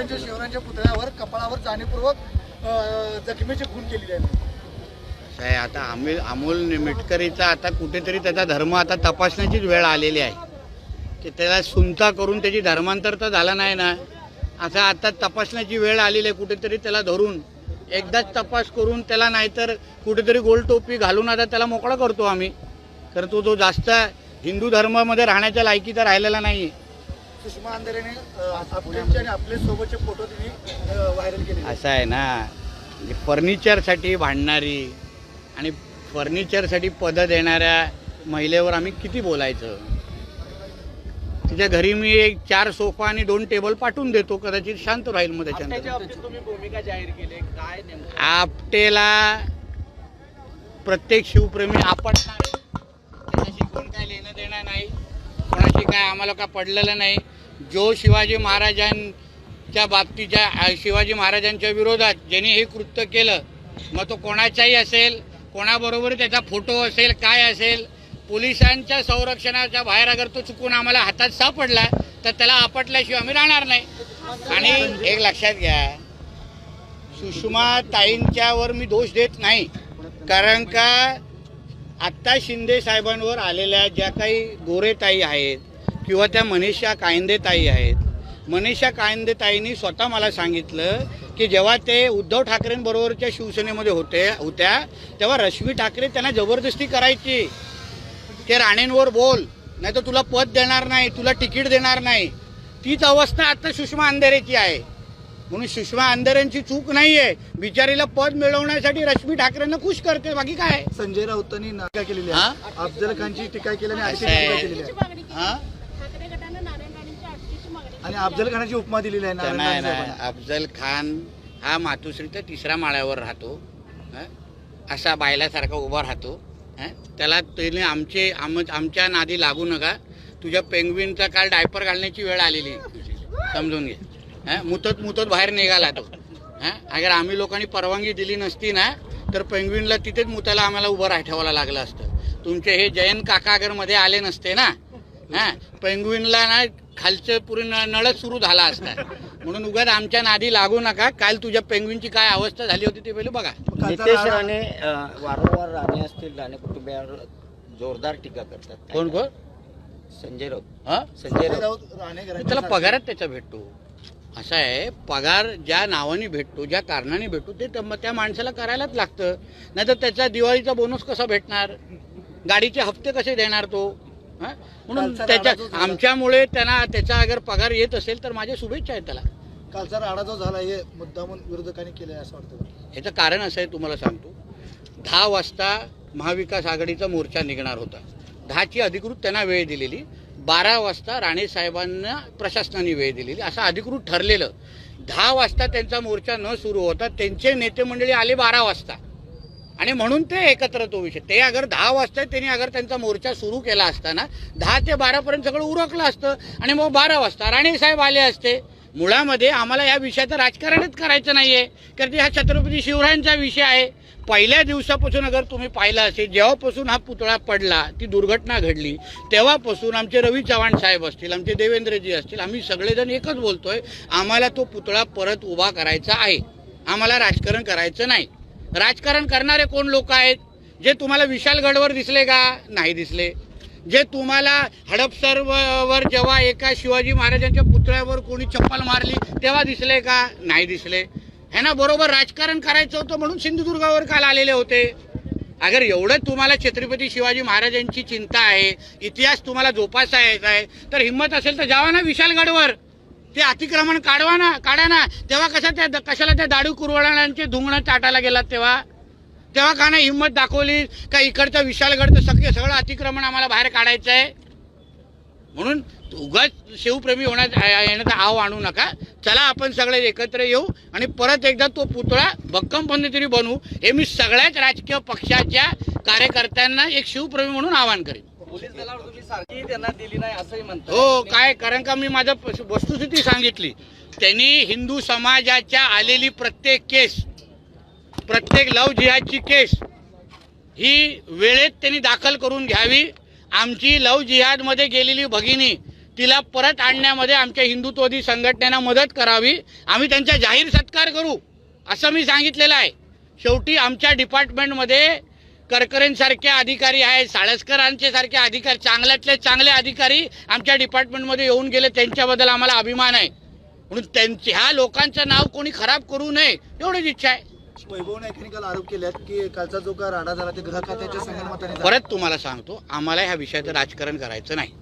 त्यांच्या शिवरायांच्या पुतळ्यावर कपाळावर जाणीवपूर्वक जखमीची जखमेची खून केलेली आहे. साहेब आता आम्ही अमोल निमिटकरीचा आता कुठेतरी त्याचा धर्म आता तपासण्याचीच वेळ आलेली आहे. की त्याला सुनता करून त्याची धर्मांतर तर झाला नाही ना. असं आता तपासण्याची वेळ आलेली आहे कुठेतरी त्याला धरून. एकदाच तपास करून त्याला नाहीतर कुठेतरी गोल टोपी घालून आता त्याला मोकळा करतो आम्ही. कारण तो तो जास्त हिंदू धर्मामध्ये राहण्याच्या लायकीचा राहिलेला नाही. आहे सुषमा अंधारेने आणि आपले सोबतचे फोटो तिने व्हायरल केले असं आहे ना. म्हणजे फर्निचरसाठी भांडणारी आणि फर्निचरसाठी पदं देणाऱ्या महिलेवर आम्ही किती बोलायचं? तिच्या घरी मी एक चार सोफा आणि दोन टेबल पाठवून देतो. कदाचित शांत राहील मग त्याच्यानंतर. तुम्ही भूमिका जाहीर केली. काय नेमकं? आपटेला प्रत्येक शिवप्रेमी आपटणार. आहे. त्याच्याशी कोण काय लेणं देणं नाही. कोणाशी काय आम्हाला काय पडलेलं नाही. जो शिवाजी महाराजांच्या बाबतीच्या शिवाजी महाराजांच्या विरोधात ज्यांनी हे कृत्य केलं मग तो कोणाचाही असेल कोणाबरोबर त्याचा फोटो असेल काय असेल पोलिसांच्या संरक्षणाच्या बाहेर अगर तो चुकून आम्हाला हातात सापडला तर त्याला आपटल्याशिवाय आम्ही राहणार नाही. आणि एक लक्षात घ्या सुषमा ताईंच्यावर मी दोष देत नाही. कारण का आत्ता शिंदे साहेबांवर आलेल्या ज्या काही गोरेताई आहेत किंवा त्या मनीषा कायंदेताई आहेत मनीषा कायंदेताईंनी स्वतः मला सांगितलं की जेव्हा ते उद्धव ठाकरेंबरोबरच्या शिवसेनेमध्ये होते होत्या तेव्हा रश्मी ठाकरे त्यांना जबरदस्ती करायची. ते राणेंवर बोल नाही तर तुला पद देणार नाही तुला तिकीट देणार नाही. तीच अवस्था आता सुषमा अंधेरेची आहे. म्हणून सुषमा अंधेरेंची चूक नाहीये बिचारीला पद मिळवण्यासाठी रश्मी ठाकरेंना खुश करते बाकी काय संजय राऊतांनी टीका केलेली हा? आहे अफजल खानची टीका केली आणि हा आणि अफजल खानाची उपमा दिलेली आहे. अफजल खान हा मातोश्रीच्या तिसऱ्या माळ्यावर राहतो हं? असा बायलासारखा उभा राहतो हं? त्याला त्याने आमचे आम आमच्या नादी लागू नका तुझ्या पेंग्विनचा काल डायपर घालण्याची वेळ आलेली. समजून घे? मुतत मुतत बाहेर निघाला तो. हं? अगर आम्ही लोकांनी परवानगी दिली नसती ना तर पेंग्विनला तिथेच मुताला आम्हाला उभं राह ठेवायला लागलं असतं. तुमचे हे जयंत काका अगरमध्ये आले नसते ना. हा पेंग्विनला ना खालचं पुरे न- नळच सुरू झाला असता. म्हणून उगाच आमच्या नादी लागू नका. काल तुझ्या पेंग्विनची काय अवस्था झाली होती ते पहिले बघा. नितेश राणा- वारंवार राणे असतील राणे कुटुंबियावर जोरदार टीका करतात. कोण कोण? संजय राऊत. हा? संजय राऊत. त्याला पगारच त्याचा भेटतो. असं आहे पगार ज्या नावाने भेटतो ज्या कारणाने भेटतो ते त्या माणसाला करायलाच लागतं. नाहीतर त्याचा दिवाळीचा बोनस कसा भेटणार? गाडीचे हप्ते कसे देणार तो? म्हणून त्याच्या आमच्यामुळे त्यांना त्याचा अगर पगार येत असेल तर माझ्या शुभेच्छा आहेत त्याला. कालचा राडा जो झाला हे मुद्दामून विरोधकांनी केलाय असं वाटतं याचं कारण असं आहे तुम्हाला सांगतो. दहा वाजता महाविकास आघाडीचा मोर्चा निघणार होता. दहाची अधिकृत त्यांना वेळ दिलेली. बारा वाजता राणेसाहेबांना प्रशासनाने वेळ दिलेली. असं अधिकृत ठरलेलं. दहा वाजता त्यांचा मोर्चा न सुरू होता त्यांचे नेते मंडळी आले बारा वाजता. आणि म्हणून ते एकत्र तो विषय. ते अगर दहा वाजता त्यांनी अगर त्यांचा मोर्चा सुरू केला असताना दहा ते बारापर्यंत सगळं उरकलं असतं. आणि मग बारा वाजता राणेसाहेब आले असते. मुळामध्ये आम्हाला या विषयाचं राजकारणच करायचं नाही आहे कारण हा छत्रपती शिवरायांचा विषय आहे. पहिल्या दिवसापासून अगर तुम्ही पाहिलं असेल जेव्हापासून हा पुतळा पडला ती दुर्घटना घडली तेव्हापासून आमचे रवी चव्हाण साहेब असतील आमचे देवेंद्रजी असतील आम्ही सगळेजण एकच बोलतोय आम्हाला तो पुतळा परत उभा करायचा आहे. आम्हाला राजकारण करायचं नाही. राजकारण करणारे कोण लोक आहेत? जे तुम्हाला विशालगडवर दिसले का? नाही दिसले. जे तुम्हाला हडपसरवर जेव्हा एका शिवाजी महाराजांच्या पुतळ्यावर कोणी चप्पल मारली तेव्हा दिसले का? नाही दिसले. है बरोबर राजकारण करायचं होतं म्हणून सिंधुदुर्गावर काल आलेले होते. अगर एवढं तुम्हाला छत्रपती शिवाजी महाराजांची चिंता आहे इतिहास तुम्हाला जोपासायचा आहे तर हिंमत असेल तर जावा ना विशालगडवर. ते अतिक्रमण काढवा ना काढा ना. तेव्हा कशा त्या कशाला त्या दाडू कुरवडांचे धुंगणं चाटायला गेलात तेव्हा? तेव्हा का नाही हिंमत दाखवली का इकडचं विशालगडचं सगळं सगळं अतिक्रमण आम्हाला बाहेर काढायचं आहे म्हणून उगाच शिवप्रेमी होण्यात येण्याचा आव आणू नका. चला आपण सगळे एकत्र येऊ आणि परत एकदा तो पुतळा भक्कमपणे तरी बनवू. हे मी सगळ्याच राजकीय पक्षाच्या कार्यकर्त्यांना एक शिवप्रेमी म्हणून आवाहन करेन. हो काय? कारण का मी माझं वस्तुस्थिती सांगितली. त्यांनी हिंदू समाजाच्या आलेली प्रत्येक केस प्रत्येक लव जिहादची केस ही वेळेत त्यांनी दाखल करून घ्यावी. आमची लव जिहादमध्ये गेलेली भगिनी तिला परत आणण्यामध्ये आमच्या हिंदुत्ववादी संघटनेनं मदत करावी. आम्ही त्यांचा जाहीर सत्कार करू असं मी सांगितलेलं आहे. शेवटी आमच्या डिपार्टमेंटमध्ये करकरेंसारखे अधिकारी आहेत साळसकरांचे सारखे अधिकारी चांगल्यातले चांगले अधिकारी आमच्या डिपार्टमेंटमध्ये येऊन गेले. त्यांच्याबद्दल आम्हाला अभिमान आहे. म्हणून त्यांच्या ह्या लोकांचं नाव कोणी खराब करू नये एवढीच इच्छा आहे. वैभव नाईकांनी काल आरोप की कालचा जो का राडा झाला ते ग्रह खात्याच्या संगणमताने झाला. परत तुम्हाला सांगतो आम्हाला ह्या विषयाचं राजकारण करायचं नाही.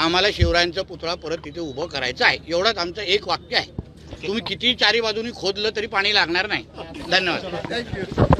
आम्हाला शिवरायांचा पुतळा परत तिथे उभं करायचं आहे. एवढंच आमचं एक वाक्य आहे. तुम्ही किती चारी बाजूनी खोदलं तरी पाणी लागणार नाही. धन्यवाद.